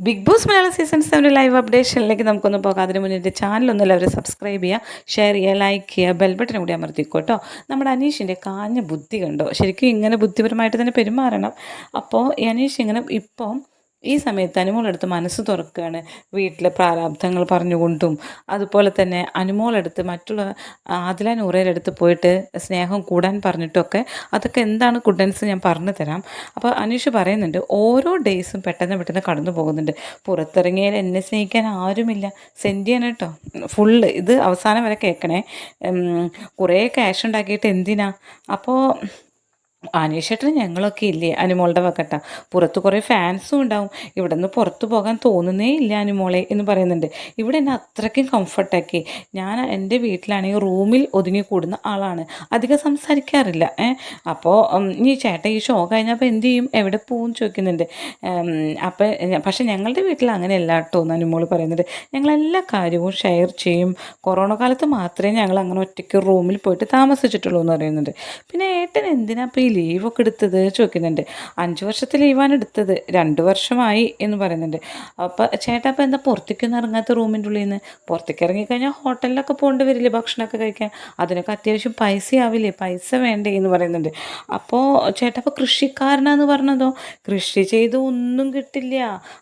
Bigg Boss Malayalam season seven live അപ്ഡേഷനിലേക്ക് നമുക്കൊന്ന് പോകാം. അതിന് മുന്നേ എന്റെ ചാനലൊന്നും എല്ലാവരും സബ്സ്ക്രൈബ് ചെയ്യുക ഷെയർ ചെയ്യുക ലൈക്ക് ചെയ്യുക ബെൽ ബട്ടൺ കൂടി അമർത്തിക്കോട്ടോ നമ്മുടെ അനീഷിന്റെ കാഞ്ഞ ബുദ്ധി കണ്ടോ? ശരിക്കും ഇങ്ങനെ ബുദ്ധിപരമായിട്ട് തന്നെ പെരുമാറണം. അപ്പോൾ അനീഷ് ഇങ്ങനെ ഇപ്പം ഈ സമയത്ത് അനുമോളെടുത്ത് മനസ്സ് തുറക്കുകയാണ് വീട്ടിലെ പ്രാരാബ്ധങ്ങൾ പറഞ്ഞുകൊണ്ടും അതുപോലെ തന്നെ അനുമോളെടുത്ത് മറ്റുള്ള ആദില നൂറയുടെ പോയിട്ട് സ്നേഹം കൂടാൻ പറഞ്ഞിട്ടൊക്കെ അതൊക്കെ എന്താണ് കുഡൻസ് ഞാൻ പറഞ്ഞു തരാം. അപ്പോൾ അനീഷ് പറയുന്നുണ്ട് ഓരോ ഡേയ്സും പെട്ടെന്ന് പെട്ടെന്ന് കടന്നു പോകുന്നുണ്ട്. പുറത്തിറങ്ങിയാൽ എന്നെ സ്നേഹിക്കാൻ ആരുമില്ല. സെന്റിയാണ് കേട്ടോ. ഫുള്ള് ഇത് അവസാനം വരെ കേൾക്കണേ. കുറേ ക്യാഷ് ഉണ്ടാക്കിയിട്ട് എന്തിനാ? അപ്പോൾ അനീഷേട്ടന് ഞങ്ങളൊക്കെ ഇല്ലേ? അനുമോളുടെ വക്കട്ട പുറത്ത് കുറേ ഫാൻസും ഉണ്ടാവും. ഇവിടെ നിന്ന് പുറത്ത് പോകാൻ തോന്നുന്നേ ഇല്ല അനുമോളെ എന്ന് പറയുന്നുണ്ട്. ഇവിടെ എന്നെ അത്രയ്ക്കും കംഫർട്ടാക്കി ഞാൻ എന്റെ വീട്ടിലാണെങ്കിൽ റൂമിൽ ഒതുങ്ങി കൂടുന്ന ആളാണ്. അധികം സംസാരിക്കാറില്ല. അപ്പോൾ ഈ ചേട്ടൻ ഈ ഷോ കഴിഞ്ഞപ്പോൾ എന്ത് ചെയ്യും? എവിടെ പോകും ചോദിക്കുന്നുണ്ട്. അപ്പോൾ പക്ഷേ ഞങ്ങളുടെ വീട്ടിൽ അങ്ങനെയല്ല കേട്ടോ എന്ന് അനുമോൾ പറയുന്നുണ്ട്. ഞങ്ങളെല്ലാ കാര്യവും ഷെയർ ചെയ്യും. കൊറോണ കാലത്ത് മാത്രമേ ഞങ്ങൾ അങ്ങനെ ഒറ്റയ്ക്ക് റൂമിൽ പോയിട്ട് താമസിച്ചിട്ടുള്ളൂ എന്ന് പറയുന്നുണ്ട്. പിന്നെ ഏട്ടൻ എന്തിനാ ലീവൊക്കെ എടുത്തത് ചോദിക്കുന്നുണ്ട്. അഞ്ച് വർഷത്തെ ലീവാണ് എടുത്തത്. രണ്ട് വർഷമായി എന്ന് പറയുന്നുണ്ട്. അപ്പോൾ ചേട്ടാ അപ്പോൾ എന്താ പുറത്തേക്കൊന്നും ഇറങ്ങാത്ത റൂമിന്റെ ഉള്ളിൽ നിന്ന് പുറത്തേക്ക് ഇറങ്ങിക്കഴിഞ്ഞാൽ ഹോട്ടലിലൊക്കെ പോകേണ്ടി വരില്ലേ ഭക്ഷണമൊക്കെ കഴിക്കാൻ? അതിനൊക്കെ അത്യാവശ്യം പൈസ ആവില്ലേ പൈസ വേണ്ടേ എന്ന് പറയുന്നുണ്ട്. അപ്പോൾ ചേട്ടാ അപ്പോൾ കൃഷിക്കാരനാന്ന് പറഞ്ഞതോ? കൃഷി ചെയ്ത് ഒന്നും കിട്ടില്ല.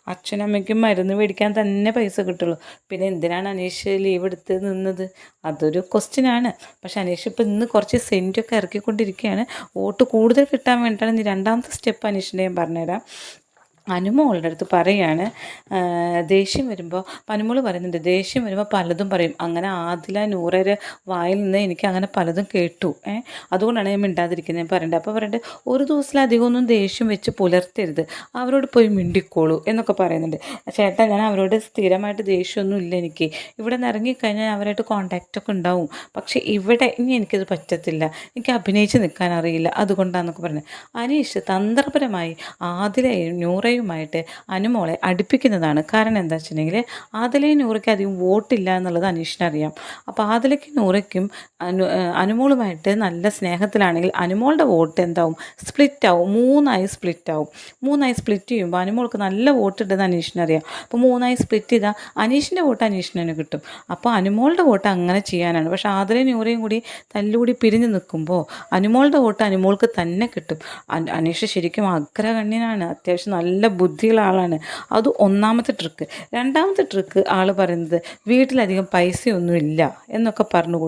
അച്ഛനമ്മയ്ക്കും മരുന്ന് മേടിക്കാൻ തന്നെ പൈസ കിട്ടുള്ളൂ. പിന്നെ എന്തിനാണ് അനീഷ് ലീവ് എടുത്ത് നിന്നത്? അതൊരു ക്വസ്റ്റ്യനാണ് പക്ഷെ അനീഷ് ഇപ്പം ഇന്ന് കുറച്ച് സെന്റൊക്കെ ഇറക്കിക്കൊണ്ടിരിക്കുകയാണ്. വോട്ട് കൂടുതൽ കിട്ടാൻ വേണ്ടിയിട്ടാണ് ഇനി രണ്ടാമത്തെ സ്റ്റെപ്പ് അനീഷിന്റെ ഞാൻ പറഞ്ഞുതരാം. അനുമോളുടെ അടുത്ത് പറയാണ് ദേഷ്യം വരുമ്പോൾ പനുമോൾ പറയുന്നുണ്ട് ദേഷ്യം വരുമ്പോൾ പലതും പറയും. അങ്ങനെ ആദില നൂറര വായിൽ നിന്ന് എനിക്ക് അങ്ങനെ പലതും കേട്ടു. ഏ അതുകൊണ്ടാണ് ഞാൻ മിണ്ടാതിരിക്കുന്നത് ഞാൻ പറയേണ്ടത് അപ്പോൾ പറയേണ്ടത് ഒരു ദിവസത്തിലധികം ഒന്നും ദേഷ്യം വെച്ച് പുലർത്തരുത്. അവരോട് പോയി മിണ്ടിക്കോളൂ എന്നൊക്കെ പറയുന്നുണ്ട്. ചേട്ടാ ഞാൻ അവരോട് സ്ഥിരമായിട്ട് ദേഷ്യമൊന്നും ഇല്ല എനിക്ക്. ഇവിടെ നിന്ന് ഇറങ്ങിക്കഴിഞ്ഞാൽ അവരായിട്ട് കോണ്ടാക്റ്റൊക്കെ ഉണ്ടാവും. പക്ഷേ ഇവിടെ ഇനി എനിക്കത് പറ്റത്തില്ല. എനിക്ക് അഭിനയിച്ച് നിൽക്കാൻ അറിയില്ല. അതുകൊണ്ടാണെന്നൊക്കെ പറയുന്നത് അനീഷ് തന്ത്രപരമായി ആദിലയും നൂറയും നൂറയുമായിട്ട് അനുമോളെ അടുപ്പിക്കുന്നതാണ്. കാരണം എന്താ വെച്ചിട്ടുണ്ടെങ്കിൽ ആദലയും നൂറയ്ക്ക് അധികം വോട്ടില്ല എന്നുള്ളത് അനീഷിനറിയാം അപ്പോൾ ആദിലയ്ക്കും നൂറയ്ക്കും അനു അനുമോളുമായിട്ട് നല്ല സ്നേഹത്തിലാണെങ്കിൽ അനുമോളുടെ വോട്ട് എന്താവും? സ്പ്ലിറ്റ് ആവും. മൂന്നായി സ്പ്ലിറ്റ് ആവും. മൂന്നായി സ്പ്ലിറ്റ് ചെയ്യുമ്പോൾ അനുമോൾക്ക് നല്ല വോട്ട് ഉണ്ടെന്ന് അനീഷിനറിയാം അപ്പോൾ മൂന്നായി സ്പ്ലിറ്റ് ചെയ്താൽ അനീഷിന്റെ വോട്ട് അനീഷിന് കിട്ടും. അപ്പോൾ അനുമോളുടെ വോട്ട് അങ്ങനെ ചെയ്യാനാണ്. പക്ഷേ ആദലയും നൂറയും കൂടി തല്ലുകൂടി പിരിഞ്ഞ് നിൽക്കുമ്പോൾ അനുമോളുടെ വോട്ട് അനുമോൾക്ക് തന്നെ കിട്ടും. അനീഷ് ശരിക്കും അഗ്രഗണ്യനാണ് അത്യാവശ്യം നല്ല ബുദ്ധിയുള്ള ആളാണ്. അത് ഒന്നാമത്തെ ട്രിക്ക് രണ്ടാമത്തെ ട്രിക്ക് ആൾ പറയുന്നത് വീട്ടിലധികം പൈസയൊന്നുമില്ല എന്നൊക്കെ പറഞ്ഞു